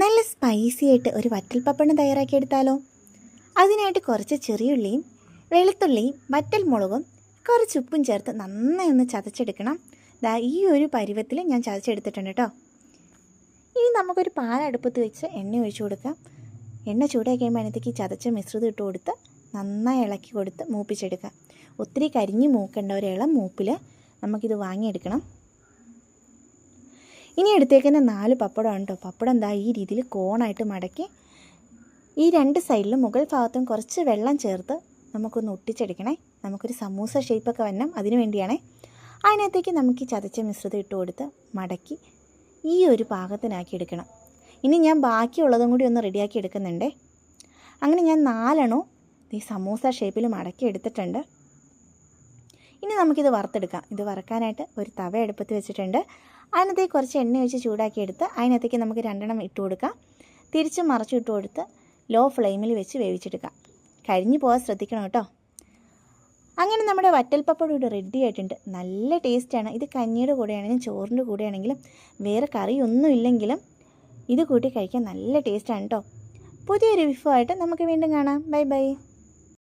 നല്ല സ്പൈസി ആയിട്ട് ഒരു വറ്റൽ പപ്പടം തയ്യാറാക്കിയെടുത്താലോ? അതിനായിട്ട് കുറച്ച് ചെറിയുള്ളിയും വെളുത്തുള്ളിയും വറ്റൽ മുളകും കുറച്ച് ഉപ്പും ചേർത്ത് നന്നായി ഒന്ന് ചതച്ചെടുക്കണം. ദാ ഈ ഒരു പരുവത്തിൽ ഞാൻ ചതച്ചെടുത്തിട്ടുണ്ട് കേട്ടോ ഇനി നമുക്കൊരു പാലടുപ്പത്ത് വെച്ച് എണ്ണ ഒഴിച്ചു കൊടുക്കാം. എണ്ണ ഈ ചതച്ച മിശ്രിതം ഇട്ട് കൊടുത്ത് നന്നായി ഇളക്കി കൊടുത്ത് മൂപ്പിച്ചെടുക്കാം. ഒത്തിരി കരിഞ്ഞ് മൂക്കേണ്ട ഒരു ഇളം മൂപ്പിൽ നമുക്കിത് വാങ്ങിയെടുക്കണം. ഇനി എടുത്തേക്കുന്ന നാല് പപ്പടമാണ് കേട്ടോ. പപ്പടം എന്താ ഈ രീതിയിൽ കോണായിട്ട് മടക്കി ഈ രണ്ട് സൈഡിലും മുകൾ ഭാഗത്തും കുറച്ച് വെള്ളം ചേർത്ത് നമുക്കൊന്ന് ഒട്ടിച്ചെടുക്കണേ. നമുക്കൊരു സമൂസ ഷേപ്പൊക്കെ വരണം അതിനു വേണ്ടിയാണേ. അതിനകത്തേക്ക് നമുക്ക് ഈ ചതച്ച മിശ്രിതം ഇട്ട് കൊടുത്ത് മടക്കി ഈ ഒരു പാകത്തിനാക്കി എടുക്കണം. ഇനി ഞാൻ ബാക്കിയുള്ളതും കൂടി ഒന്ന് റെഡിയാക്കി എടുക്കുന്നുണ്ടേ. അങ്ങനെ ഞാൻ നാലെണ്ണോ ഈ സമൂസ ഷേപ്പിൽ മടക്കി എടുത്തിട്ടുണ്ട്. ഇനി നമുക്കിത് വറുത്തെടുക്കാം. ഇത് വറക്കാനായിട്ട് ഒരു തവ എടുപ്പത്ത് വെച്ചിട്ടുണ്ട്. അതിനകത്തേക്ക് കുറച്ച് എണ്ണ ഒഴിച്ച് ചൂടാക്കി എടുത്ത് അതിനകത്തേക്ക് നമുക്ക് രണ്ടെണ്ണം ഇട്ട് കൊടുക്കാം. തിരിച്ച് മറച്ചു ഇട്ട് കൊടുത്ത് ലോ ഫ്ലെയിമിൽ വെച്ച് വേവിച്ചെടുക്കാം. കരിഞ്ഞു പോകാൻ ശ്രദ്ധിക്കണം കേട്ടോ. അങ്ങനെ നമ്മുടെ വറ്റൽ പപ്പടം ഇവിടെ റെഡി ആയിട്ടുണ്ട്. നല്ല ടേസ്റ്റാണ് ഇത് കഞ്ഞിയുടെ കൂടെയാണെങ്കിലും ചോറിന്റെ കൂടെയാണെങ്കിലും വേറെ കറിയൊന്നും ഇല്ലെങ്കിലും ഇത് കൂട്ടി കഴിക്കാൻ നല്ല ടേസ്റ്റാണ് കേട്ടോ. പുതിയൊരു വിഫുമായിട്ട് നമുക്ക് വീണ്ടും കാണാം. Bye bye